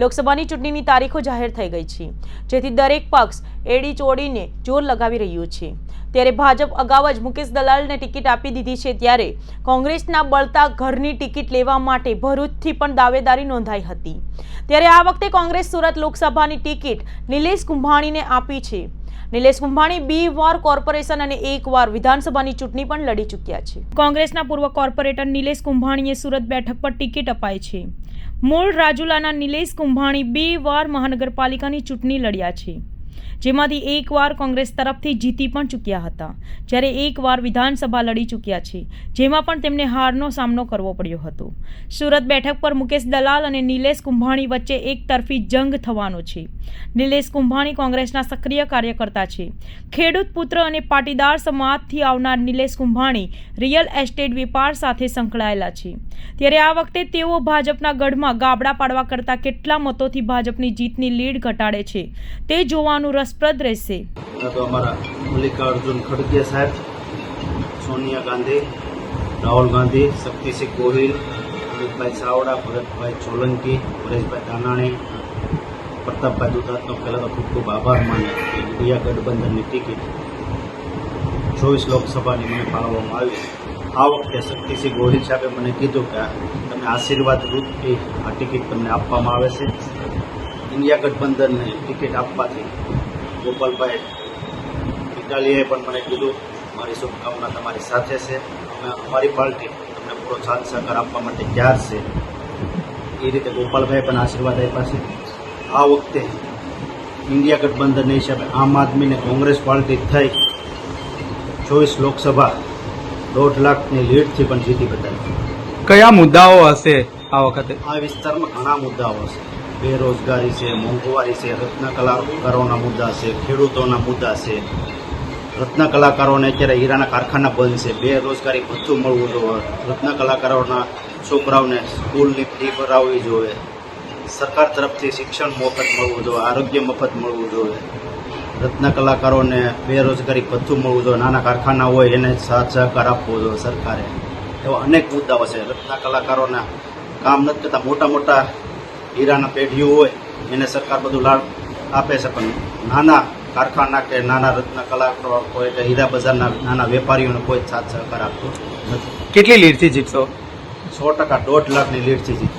લોકસભાની ચૂંટણીની તારીખો જાહેર થઈ ગઈ છે, જેથી દરેક પક્ષ એડી ચોડીને જોર લગાવી રહ્યું છે. ત્યારે ભાજપ અગાઉ જ મુકેશ દલાલને ટિકિટ આપી દીધી છે, ત્યારે કોંગ્રેસના બળતા ઘરની ટિકિટ લેવા માટે ભરૂચથી પણ દાવેદારી નોંધાઈ હતી. ત્યારે આ વખતે કોંગ્રેસ સુરત લોકસભાની ટિકિટ નિલેશ કુંભાણીને આપી છે. નિલેશ કુંભાણી બી વાર કોર્પોરેશન અને એક વાર વિધાનસભાની ચૂંટણી પણ લડી ચૂક્યા છે. કોંગ્રેસના પૂર્વ કોર્પોરેટર નિલેશ કુંભાણીએ સુરત બેઠક પર ટિકિટ અપાઈ છે. મૂળ રાજુલાના નિલેશ કુંભાણી બે વાર મહાનગરપાલિકાની ચૂંટણી લડ્યા છે. જેમાંથી એકવાર કોંગ્રેસ તરફથી જીતી પણ ચૂક્યા હતા. જ્યારે એકવાર વિધાનસભા લડી ચૂક્યા છે, જેમાં પણ તેમને હારનો સામનો કરવો પડ્યો હતો. સુરત બેઠક પર મુકેશ દલાલ અને નિલેશ કુંભાણી વચ્ચે એકતરફી જંગ થવાનો છે. નિલેશ કુંભાણી કોંગ્રેસના સક્રિય કાર્યકર્તા છે. ખેડૂત પુત્ર અને પાટીદાર સમાજથી આવનાર નિલેશ કુંભાણી રિયલ એસ્ટેટ વેપાર સાથે સંકળાયેલા છે. ત્યારે આ વખતે તેઓ ભાજપના ગઢમાં ગાબડા પાડવા કરતા કેટલા મતોથી ભાજપની જીતની લીડ ઘટાડે છે, તે જોવાનું રસપ્રદ રહેશે. તો અમારા મલ્લિકાર્જુન ખડગે સાહેબ, સોનિયા ગાંધી, રાહુલ ગાંધી, શક્તિસિંહ ગોહિલ, અમિતભાઈ ચાવડા, ભરતભાઈ સોલંકી, પરેશભાઈ દાનાણી પ્રતાપભાઈ દુધાતનો પહેલાં તો ખૂબ ખૂબ આભાર માને કે ઇન્ડિયા ગઠબંધનની ટિકિટ ચોવીસ લોકસભાની મને ફાળવવામાં આવી આ વખતે શક્તિસિંહ ગોહિલ સાહેબે મને કીધું કે તમે આશીર્વાદ રૂપથી આ ટિકિટ તમને આપવામાં આવે છે. ઇન્ડિયા ગઠબંધનને ટિકિટ આપવાથી ગોપાલભાઈ ઇટાલીએ પણ મને કીધું મારી શુભકામના તમારી સાથે છે. અમે અમારી પાર્ટી તમને પૂરો સાથ સહકાર આપવા માટે તૈયાર છે. એ રીતે ગોપાલભાઈ પણ આશીર્વાદ આપ્યા છે. આ વખતે ઇન્ડિયા ગઠબંધન હિસાબે આમ આદમીને કોંગ્રેસ પાર્ટી થઈ ચોવીસ લોકસભા દોઢ લાખની લીડથી પણ જીતી બતાવી. કયા મુદ્દાઓ હશે આ વખતે? આ વિસ્તારમાં ઘણા મુદ્દાઓ છે બેરોજગારી છે, મોંઘવારી છે રત્ન કલાકારોના મુદ્દા છે, ખેડૂતોના મુદ્દા છે. રત્ન કલાકારોને અત્યારે હીરાના કારખાના બંધ છે. બેરોજગારી ભથ્થું મળવું જોઈએ. રત્ન કલાકારોના છોકરાઓને સ્કૂલની ફી ભરાવવી જોઈએ. સરકાર તરફથી શિક્ષણ મફત મળવું જોઈએ, આરોગ્ય મફત મળવું જોઈએ. રત્ન કલાકારોને બેરોજગારી ભથ્થું મળવું જોઈએ. નાના કારખાના હોય એને સાથ સહકાર આપવો જોઈએ સરકારે. એવા અનેક મુદ્દાઓ છે. રત્ન કલાકારોના કામ નથી કરતા મોટા મોટા હીરાના પેઢીઓ હોય એને સરકાર બધું લાભ આપે છે. પણ નાના કારખાના કે નાના રત્ન કલાકારો હોય કે હીરા બજારના નાના વેપારીઓને કોઈ જ સાથ સહકાર આપતો નથી. કેટલી લીડથી જીતશો? સો ટકા દોઢ લાખની લીડથી જીત